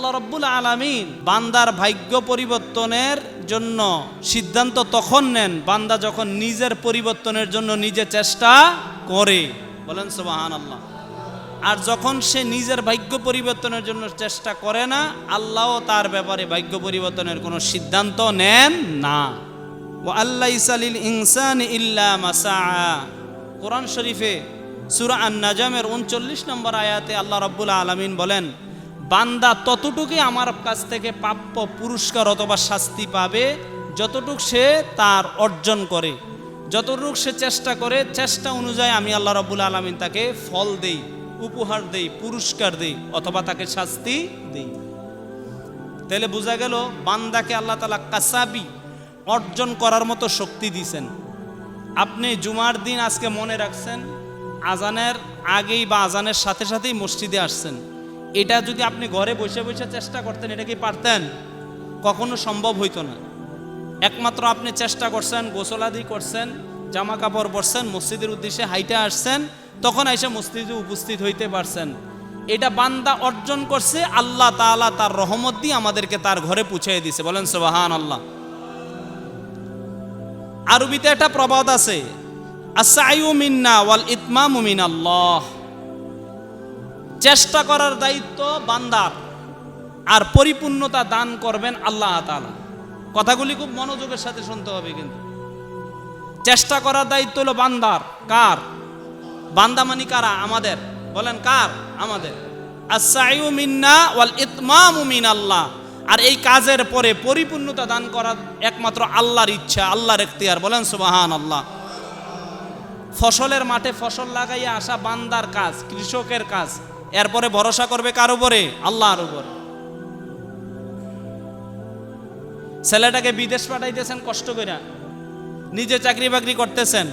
আল্লাহ রব্বুল আলামিন বান্দার ভাগ্য পরিবর্তনের জন্য সিদ্ধান্ত তখন নেন, বান্দা যখন নিজের পরিবর্তনের জন্য নিজে চেষ্টা করে। বলেন সুবাহান আল্লাহ আর যখন সে নিজের ভাগ্য পরিবর্তনের জন্য চেষ্টা করে না, আল্লাহও তার ব্যাপারে ভাগ্য পরিবর্তনের কোনো সিদ্ধান্ত নেন না। ও আল্লাহ ইসালিল ইনসান ইল্লা মাসা কোরআন শরীফে সুরা আন নাজামের উনচল্লিশ নম্বর আয়াতে আল্লাহ রব্বুল আলমিন বলেন বান্দা ততটুকুই আমার কাছ থেকে প্রাপ্য পুরস্কার অথবা শাস্তি পাবে, যতটুক সে তার অর্জন করে। যতটুক সে চেষ্টা করে, চেষ্টা অনুযায়ী আমি আল্লাহ রব্বুল আলমিন তাকে ফল দেই, উপহার দেই, পুরস্কার দেই অথবা তাকে শাস্তি দেই। তাহলে বোঝা গেল, বান্দাকে আল্লাহ তালা কাসাবি অর্জন করার মতো শক্তি দিছেন। আপনি জুমার দিন আজকে মনে রাখছেন, আজানের আগেই বা আজানের সাথে সাথেই মসজিদে আসছেন। এটা যদি আপনি ঘরে বসে বসে চেষ্টা করতেন, এটা কি পারতেন? কখনো সম্ভব হইতো না। একমাত্র আপনি চেষ্টা করছেন, গোসলাদি করছেন জামা কাপড় পরছেন, মসজিদের উদ্দেশ্যে হাইটে আসছেন, তখন এসে মসজিদে উপস্থিত হইতে পারছেন। এটা বান্দা অর্জন করছে, আল্লাহ তাআলা তার রহমত দিয়ে আমাদেরকে তার ঘরে পৌঁছে দিছে বলেন সোবাহান আল্লাহ আরবিতে একটা প্রবাদ আছে আসাইউ মিন্না ওয়াল ইতমামু মিনাল্লাহ। চেষ্টা করার দায়িত্ব বান্দার। আর পরিপূর্ণতা দান করবেন আল্লাহ তাআলা। কথাগুলি খুব মনোযোগের সাথে শুনতে হবে কিন্তু। চেষ্টা করার দায়িত্ব হলো বান্দার। কার? বান্দা মানি কারা? আমাদের। বলেন, কার? আমাদের। মিন্না ওয়াল ইতমামু মিনাল্লাহ। আর এই কাজের পরে পরিপূর্ণতা দান করা একমাত্র আল্লাহর ইচ্ছা, আল্লাহর এখতিয়ার। বলেন সুবাহান আল্লাহ ফসলের মাঠে ফসল লাগাইয়া আসা বান্দার কাজ, কৃষকের কাজ। এরপরে ভরসা করবে কার উপরে? আল্লাহর উপরে। ছেলেটাকে বিদেশ পাঠাইতেছেন, কষ্ট করে নিজে চাকরি বাকরি করতেছেন।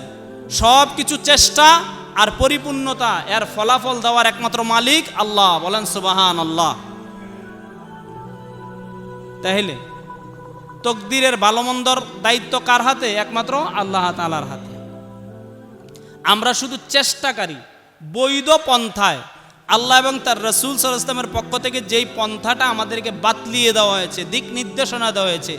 সব কিছু চেষ্টা আর পরিপূর্ণতা, এর ফলাফল দেওয়ার একমাত্র মালিক আল্লাহ। বলেন সুবাহান আল্লাহ তাহলে, তকদিরের ভালো মন্দর দায়িত্ব কার হাতে? একমাত্র আল্লাহ তালার হাতে। আমরা শুধু চেষ্টাকারী, বৈধ পন্থায় আল্লাহ এবং তার রসুল সাল্লামের পক্ষ থেকে যেই পন্থাটা আমাদেরকে বাতলিয়ে দেওয়া হয়েছে, দিক নির্দেশনা দেওয়া হয়েছে,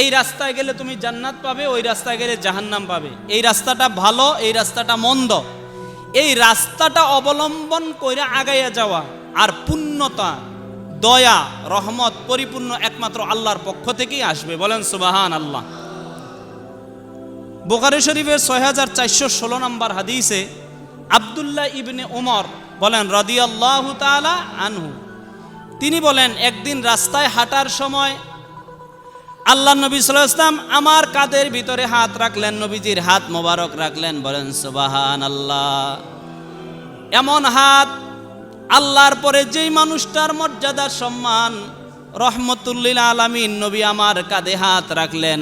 এই রাস্তায় গেলে তুমি জান্নাত পাবে, ওই রাস্তায় গেলে জাহান্নাম পাবে। এই রাস্তাটা ভালো, এই রাস্তাটা মন্দ। এই রাস্তাটা অবলম্বন করে আগাইয়া যাওয়া আর পুণ্যতা দয়া, রহমত পরিপূর্ণ একমাত্র আল্লাহর পক্ষ থেকেই আসবে। বলেন সুবাহান আল্লাহ বোকারি শরীফের ছয় হাজার চারশো ষোলো নম্বর হাদিসে আবদুল্লাহ ইবনে ওমর বলেন, রদিয়াল্লাহ তালা আনহু। তিনি বলেন, একদিন রাস্তায় হাঁটার সময় আল্লাহ নবী সাল্লাহ ইসলাম আমার কাদের ভিতরে হাত রাখলেন, নবীজির হাত মোবারক রাখলেন, বলেন সুবাহান আল্লাহ এমন হাত আল্লাহর পরে যেই মানুষটার মর্যাদা, সম্মান রহমতুল্লিল আলামিন নবী আমার কাঁধে হাত রাখলেন,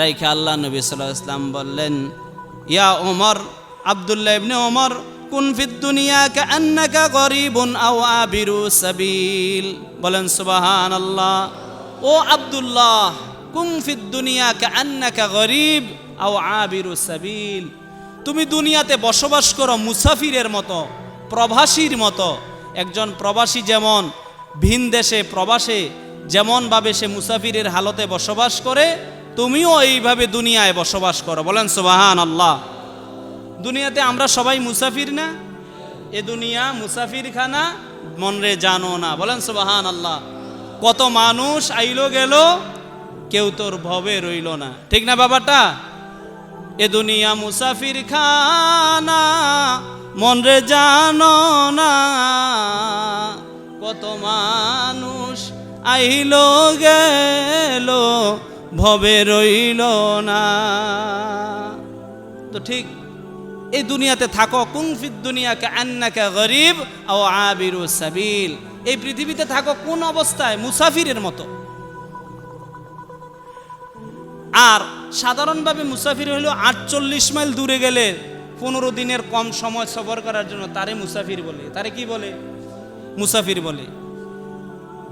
রাইখা আল্লাহ নবী সাল্লাহ ইসলাম বললেন, ইয়া ওমর আবদুল্লাহ ইবনে ওমর কুন ফিদ দুনিয়া কা আন্নাকা গরিবুন আও আবিরু সাবিল। বলেন, সুবহানাল্লাহ। ও আব্দুল্লাহ, কুন ফিদ দুনিয়া কা আন্নাকা গরিব আও আবিরু সাবিল। তুমি দুনিয়াতে বসবাস করো মুসাফিরের মতো, প্রবাসীর মতো। একজন প্রবাসী যেমন ভিন দেশে প্রবাসে যেমনভাবে সে মুসাফিরের হালতে বসবাস করে, তুমিও এইভাবে দুনিয়ায় বসবাস করো। বলেন সুবাহান আল্লাহ দুনিয়াতে আমরা সবাই মুসাফির না? এ দুনিয়া মুসাফির খানা মনরে জানো না। বলেন সুবাহান আল্লাহ কত মানুষ আইলো গেল, কেউ তোর ভবে রইল না। ঠিক না বাবাটা এ দুনিয়া মুসাফির খানা মনরে জানো না। কত মানুষ আইলো গেল, ভবে রইল না। তো ঠিক এই দুনিয়াতে থাকো। কুংফিদ দুনিয়াকে আন্নাকা গরিব ও আবিরু সাবিল। এই পৃথিবীতে থাকো কোন অবস্থায়? মুসাফিরের মতো। আর সাধারণভাবে মুসাফির হলো আটচল্লিশ মাইল দূরে গেলে পনেরো দিনের কম সময় সফর করার জন্য তারে মুসাফির বলে। তারে কি বলে? মুসাফির বলে।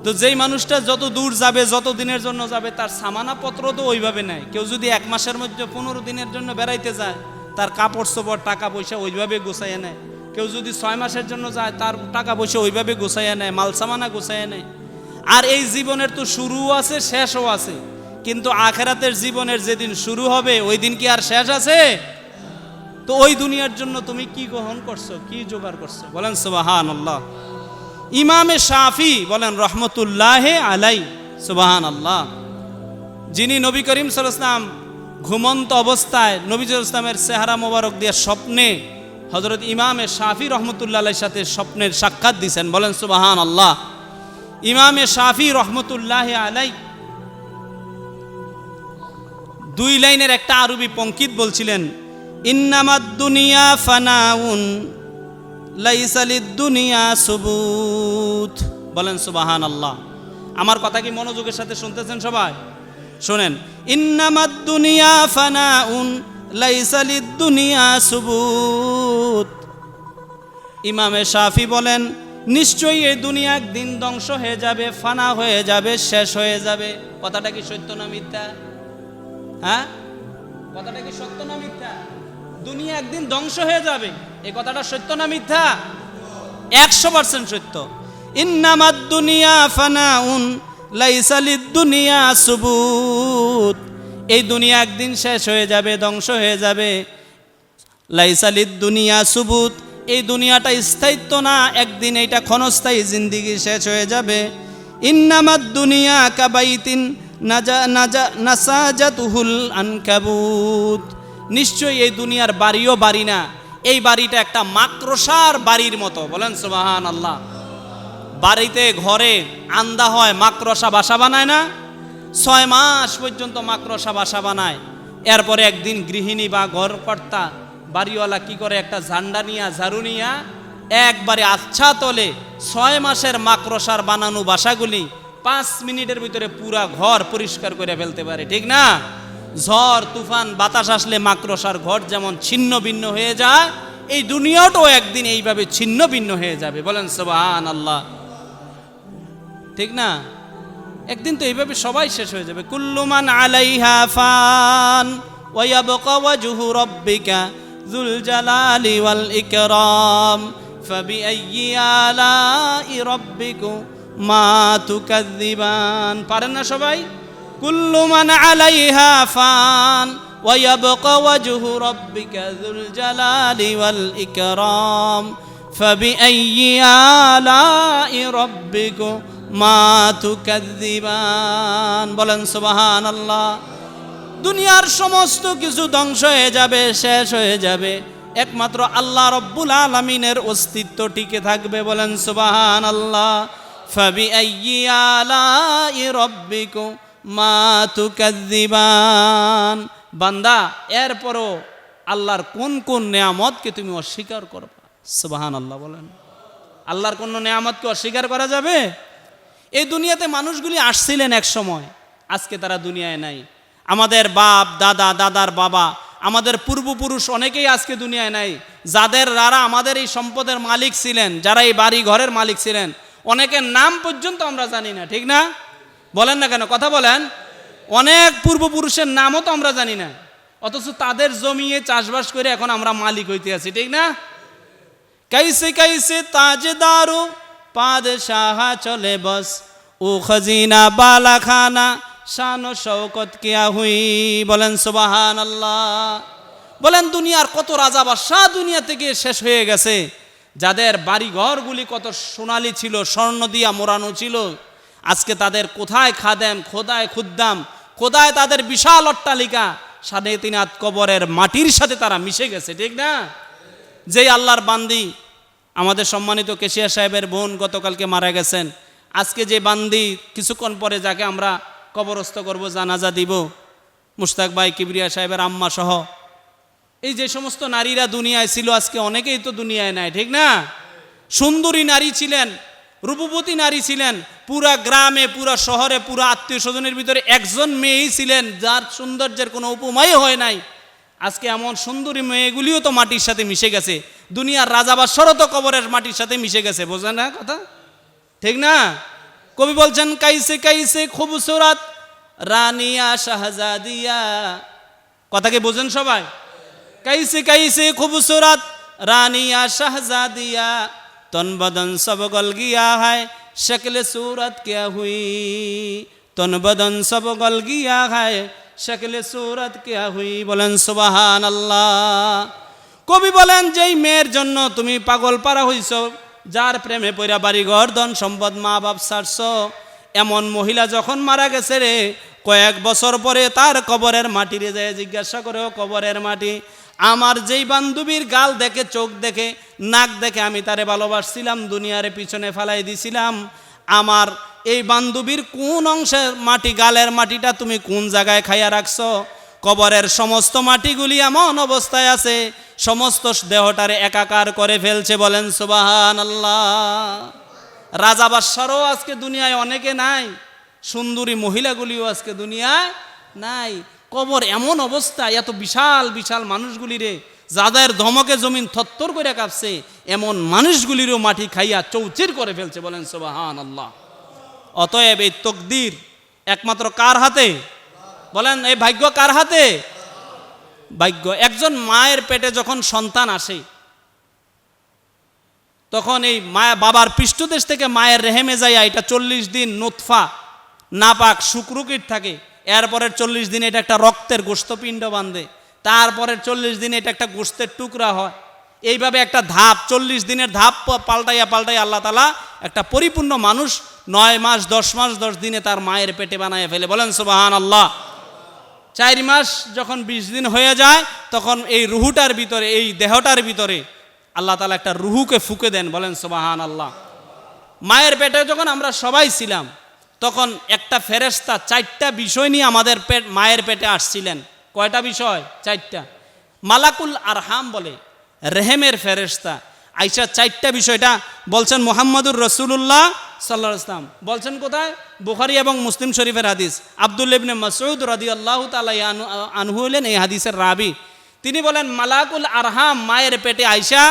তো যেই মানুষটা যত দূর যাবে, যত দিনের জন্য যাবে, তার সামানাপত্র তো ওইভাবে নেয় কেউ যদি এক মাসের মধ্যে পনেরো দিনের জন্য বেড়াইতে যায় তার কাপড় চোপড় টাকা পয়সা ওইভাবে গোছাইয়া নেয়। কেউ যদি ছয় মাসের জন্য যায়, তার টাকা পয়সা ওইভাবে গোছাইয়া নেয় মাল সামানা নেয়। আর এই জীবনের তো শুরুও আছে, শেষও আছে। কিন্তু আখেরাতের জীবনের যেদিন শুরু হবে, ওই দিন কি আর শেষ আছে? তো ওই দুনিয়ার জন্য তুমি কি গ্রহণ করছ, কি জোগাড় করছ? বলেন সুবাহান আল্লাহ ইমামে শাফি বলেন, রহমতুল্লাহ আলাই সুবাহান আল্লাহ যিনি নবী করিম সাল্লাম ঘুমন্ত অবস্থায় নবীজুল ইসলামের চেহারা মোবারক দিয়ে স্বপ্নে হজরত ইমামে শাফি রহমতুল্লাহ সাথে স্বপ্নের সাক্ষাৎ দিছেন। বলেন সুবাহান আল্লাহ ইমামে শাফি রহমতুল্লাহ আলাই দুই লাইনের একটা আরবি পঙ্কিত বলছিলেন, ইন্নামাদ দুনিয়া ফানাউন লাইসালিদ দুনিয়া সুবুত। বলেন সুবাহান আল্লাহ আমার কথা কি মনোযোগের সাথে শুনতেছেন সবাই? শোনেন, ইন্নামাদ দুনিয়া ফানা উন লাইসালিদ দুনিয়া সুবুত। ইমামে শাফি বলেন, নিশ্চয়ই এই দুনিয়া একদিন ধ্বংস হয়ে যাবে, ফানা হয়ে যাবে, শেষ হয়ে যাবে। কথাটা কি সত্য না মিথ্যা? হ্যাঁ? কথাটা কি সত্য না মিথ্যা? দুনিয়া একদিন ধ্বংস হয়ে যাবে এই কথাটা সত্য না মিথ্যা? একশো পার্সেন্ট সত্য। ইন্নামাদ দুনিয়া ফানাউন লাইসালিদ দুনিয়া সুবুত। এই দুনিয়া একদিন শেষ হয়ে যাবে, ধ্বংস হয়ে যাবে। লাইসালিদ দুনিয়া সুবুত। এই দুনিয়াটা স্থায়িত্ব না, একদিন এইটা ক্ষণস্থায়ী জিন্দিগি শেষ হয়ে যাবে। ইন্নামাদ দুনিয়া কাবাইতিন নাজা নাজা, নাসাজাতুহুল আনকাবুত। নিশ্চয়ই এই দুনিয়ার বাড়িও বাড়ি না। এই বাড়িটা একটা মাক্রসার বাড়ির মতো। বলেন সুবাহান আল্লাহ বাড়িতে, ঘরে আন্দা হয়, মাকড়সা বাসা বানায় না? ছয় মাস পর্যন্ত মাকড়সা বাসা বানায়। এরপরে একদিন গৃহিণী বা ঘরকর্তা, বাড়িওয়ালা কি করে একটা ঝান্ডা নিয়া, ঝাড়ু নিয়া, একবারে আচ্ছা তলে ছয় মাসের মাকড়সার বানানো বাসাগুলি পাঁচ মিনিটের ভিতরে পুরা ঘর পরিষ্কার করে ফেলতে পারে, ঠিক না? ঝড়, তুফান, বাতাস আসলে মাকড়সার ঘর যেমন ছিন্ন ভিন্ন হয়ে যায়, এই দুনিয়াটাও একদিন এইভাবে ছিন্ন ভিন্ন হয়ে যাবে। বলেন সবান আল্লাহ ঠিক না একদিন তো এইভাবে সবাই শেষ হয়ে যাবে কুল্লুমান আলাইহা ফান ওয়ায়াবকা ওয়াজহু রাব্বিকা যুল জালালি ওয়াল ইকরাম ফাবিআইয়ি আলাই রাব্বিকুমা তুকাযযিবান পারেন না সবাই কুল্লুমান আলাইহা ফান ويبقى وجه ربك ذو الجلال والإكرام فبأي آلاء মা তুকাদ্দিবান বলেন সুবাহান আল্লাহ দুনিয়ার সমস্ত কিছু ধ্বংস হয়ে যাবে, শেষ হয়ে যাবে। একমাত্র আল্লাহ রব্বুল আলমিনের অস্তিত্ব টিকে থাকবে, বলেন সুবাহান আল্লাহ ফাবি রব্বিকু মা তুকাদ্দিবান বান্দা, এরপরও আল্লাহর কোন কোন নেয়ামতকে তুমি অস্বীকার করবা? সুবাহান আল্লাহ বলেন। আল্লাহর কোন নেয়ামতকে অস্বীকার করা যাবে? এই দুনিয়াতে মানুষগুলি আসছিলেন এক সময়। আজকে তারা দুনিয়ায় নাই। আমাদের বাপ, দাদা, দাদার বাবা, আমাদের পূর্বপুরুষ অনেকেই আজকে দুনিয়ায় নাই। যাদের রারা আমাদের এই সম্পদের মালিক ছিলেন, যারা এই বাড়ি ঘরের মালিক ছিলেন, অনেকের নাম পর্যন্ত আমরা জানি না, ঠিক না? বলেন না কেন? কথা বলেন। অনেক পূর্বপুরুষের নামও তো আমরা জানি না। অথচ তাদের জমিয়ে চাষবাস করে এখন আমরা মালিক হইতে আছি, ঠিক না? কাইসে কাইসে তাজেদারও পাদশাহ চলে বস। ও খজিনা বালাখানা, শান শওকত কিয়া হুই? বলেন সুবাহান আল্লাহ বলেন, দুনিয়ার কত রাজা বাদশাহ দুনিয়া থেকে শেষ হয়ে গেছে। যাদের বাড়িঘরগুলি কত সোনালি ছিল, স্বর্ণ দিয়া মোড়ানো ছিল, আজকে তাদের কোথায় খাদেম, খোদায় খুদ্দাম, খোদায় তাদের বিশাল অট্টালিকা সাড়ে তিন কবরের মাটির সাথে তারা মিশে গেছে, ঠিক না? যেই আল্লাহর বান্দি আমাদের সম্মানিত কেশিয়া সাহেবের বোন গতকালকে মারা গেছেন। আজকে যে বান্দি কিছুক্ষণ পরে যাকে আমরা কবরস্থ করব, জানাজা দিব, মুশতাক ভাই, কিবরিয়া সাহেবের আম্মা সহ। এই যে সমস্ত নারীরা দুনিয়ায় ছিল, আজকে অনেকেই তো দুনিয়ায় নাই, ঠিক না? সুন্দরী নারী ছিলেন, রূপবতী নারী ছিলেন, পুরা গ্রামে, পুরা শহরে, পুরা আত্মীয় স্বজনের ভিতরে একজন মেয়েই ছিলেন, যার সৌন্দর্যের কোনো উপমাই হয় নাই। আজকে এমন সুন্দরী মেয়েগুলিও তো মাটির সাথে মিশে গেছে। দুনিয়ার রাজা সরত কবরের মাটির সাথে মিশে গেছে, বোঝে না কথা? ঠিক না? কবি বলছেন, কাইসে কাইসে খুবসুরাত রানিয়া শাহজাদিয়া কথা কি বোঝেন সবাই? কাইসে কাইসে খুবসুরাত রানিয়া শাহজাদিয়া তনবদন সব গল গিয়া হায়, শকল সুরত কে হুই? তনবদন সব গল গিয়া হায়, শকল সুরত কে হুই? বলেন সুবাহান আল্লাহ কবি বলেন, যেই মেয়ের জন্য তুমি পাগল পারা হইছ, যার প্রেমে পইরা বাড়িঘর, ধন সম্পদ মা বাপ ছাড়ছ, এমন মহিলা যখন মারা গেছে রে, কয়েক বছর পরে তার কবরের মাটি রে যায় জিজ্ঞাসা করেও, কবরের মাটি, আমার যেই বান্ধবীর গাল দেখে, চোখ দেখে, নাক দেখে আমি তারে ভালোবাসছিলাম, দুনিয়ারে পিছনে ফেলাই দিছিলাম, আমার এই বান্ধবীর কোন অংশের মাটি, গালের মাটিটা তুমি কোন জায়গায় খাইয়া রাখছো? কবরের সমস্ত মাটিগুলি এমন অবস্থায় আছে, সমস্ত দেহটারে একাকার করে ফেলছে বলেন সুবাহান আল্লাহ রাজা বাদশারও আজকে দুনিয়ায় অনেকে নাই, সুন্দরী মহিলাগুলিও আজকে দুনিয়ায় নাই। কবর এমন অবস্থা এত বিশাল বিশাল মানুষগুলি রে, যাদের ধমকে জমিন থত্তর করে কাঁপছে, এমন মানুষগুলিরও মাটি খাইয়া চৌচির করে ফেলছে বলেন সোবাহান আল্লাহ অতএব এই তকদির একমাত্র কার হাতে? বলেন, এই ভাগ্য কার হাতে? ভাগ্য, একজন মায়ের পেটে যখন সন্তান আসে, তখন এই মায়া বাবার পৃষ্ঠদেশ থেকে মায়ের রেহেমে যাইয়া এটা চল্লিশ দিন নোৎফা নাপাক, শুক্রকিট থাকে। এরপরের চল্লিশ দিন এটা একটা রক্তের গোস্তপিণ্ড বাঁধে। তারপরের চল্লিশ দিন এটা একটা গোস্তের টুকরা হয়। এইভাবে একটা ধাপ, চল্লিশ দিনের ধাপ পাল্টাইয়া পাল্টাইয়া আল্লাহ তালা একটা পরিপূর্ণ মানুষ নয় মাস, দশ মাস, দশ দিনে তার মায়ের পেটে বানায় ফেলে। বলেন সুবাহান আল্লাহ চার মাস যখন বিশ দিন হয়ে যায়, তখন এই রুহুটার ভিতরে, এই দেহটার ভিতরে আল্লাহ তালা একটা রুহুকে ফুকে দেন, বলেন সোবাহান আল্লাহ মায়ের পেটে যখন আমরা সবাই ছিলাম, তখন একটা ফেরেস্তা চারটা বিষয় নিয়ে আমাদের পেট, মায়ের পেটে আসছিলেন। কয়টা বিষয়? চারটা। মালাকুল আরহাম বলে, রেহেমের ফেরেস্তা আইসা চারটা বিষয়টা বলছেন, মোহাম্মদুর রসুল্লাহ সাল্লাহ ইসলাম বলছেন কোথায়? বুখারি এবং মুসলিম শরীফের হাদিস। আবদুল্লা ইবনে মাসউদ রাদি আল্লাহ তালাই আনহু হলেন এই হাদিসের রাবি। তিনি বলেন, মালাকুল আরহাম, মায়ের পেটে আইসা